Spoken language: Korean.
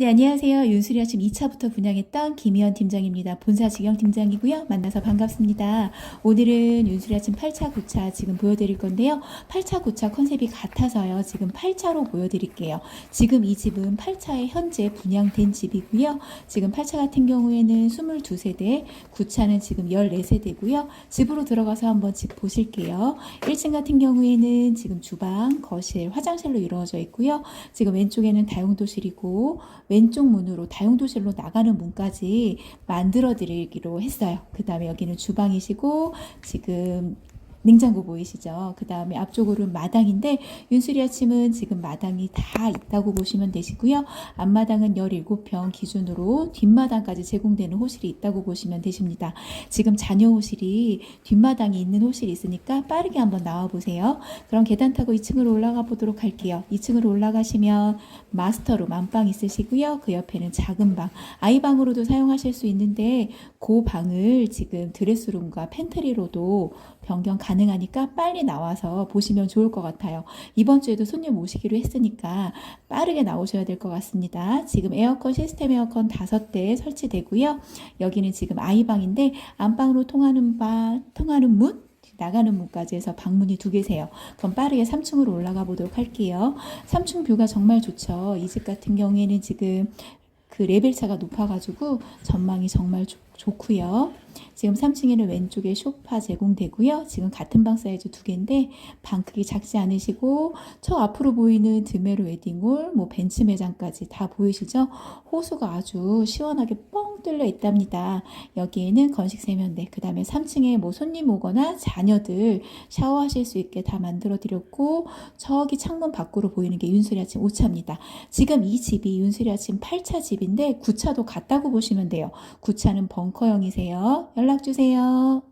네, 안녕하세요. 윤수리 아침 2차부터 분양했던 김희연 팀장입니다. 본사 직영 팀장이고요. 만나서 반갑습니다. 오늘은 윤수리 아침 8차, 9차 지금 보여드릴 건데요. 8차, 9차 컨셉이 같아서요. 지금 8차로 보여드릴게요. 지금 이 집은 8차에 현재 분양된 집이고요. 지금 8차 같은 경우에는 22세대, 9차는 지금 14세대고요. 집으로 들어가서 한번 집 보실게요. 1층 같은 경우에는 지금 주방, 거실, 화장실로 이루어져 있고요. 지금 왼쪽에는 다용도실이고 왼쪽 문으로 다용도실로 나가는 문까지 만들어 드리기로 했어요. 그 다음에 여기는 주방이시고 지금 냉장고 보이시죠? 그 다음에 앞쪽으로는 마당인데 윤수리 아침은 지금 마당이 다 있다고 보시면 되시고요. 앞마당은 17평 기준으로 뒷마당까지 제공되는 호실이 있다고 보시면 되십니다. 지금 자녀 호실이 뒷마당이 있는 호실이 있으니까 빠르게 한번 나와 보세요. 그럼 계단 타고 2층으로 올라가 보도록 할게요. 2층으로 올라가시면 마스터룸 안방 있으시고요. 그 옆에는 작은 방, 아이방으로도 사용하실 수 있는데 그 방을 지금 드레스룸과 팬트리로도 변경 가능 하니까 빨리 나와서 보시면 좋을 것 같아요. 이번 주에도 손님 오시기로 했으니까 빠르게 나오셔야 될 것 같습니다. 지금 에어컨 시스템 에어컨 다섯 대 설치되고요. 여기는 지금 아이방인데 안방으로 통하는 방, 통하는 문 나가는 문까지 해서 방문이 두 개세요. 그럼 빠르게 3층으로 올라가 보도록 할게요. 3층 뷰가 정말 좋죠. 이 집 같은 경우에는 지금 그 레벨 차가 높아가지고 전망이 정말 좋, 좋고요. 지금 3층에는 왼쪽에 소파 제공되고요. 지금 같은 방 사이즈 두 개인데 방 크기 작지 않으시고 저 앞으로 보이는 드메로 웨딩홀, 뭐 벤츠 매장까지 다 보이시죠? 호수가 아주 시원하게 뻥 뚫려 있답니다. 여기에는 건식 세면대, 그 다음에 3층에 뭐 손님 오거나 자녀들 샤워하실 수 있게 다 만들어 드렸고 저기 창문 밖으로 보이는 게 윤수리 아침 5차입니다. 지금 이 집이 윤수리 아침 8차 집인데 9차도 같다고 보시면 돼요. 9차는 벙커형이세요. 연락 주세요.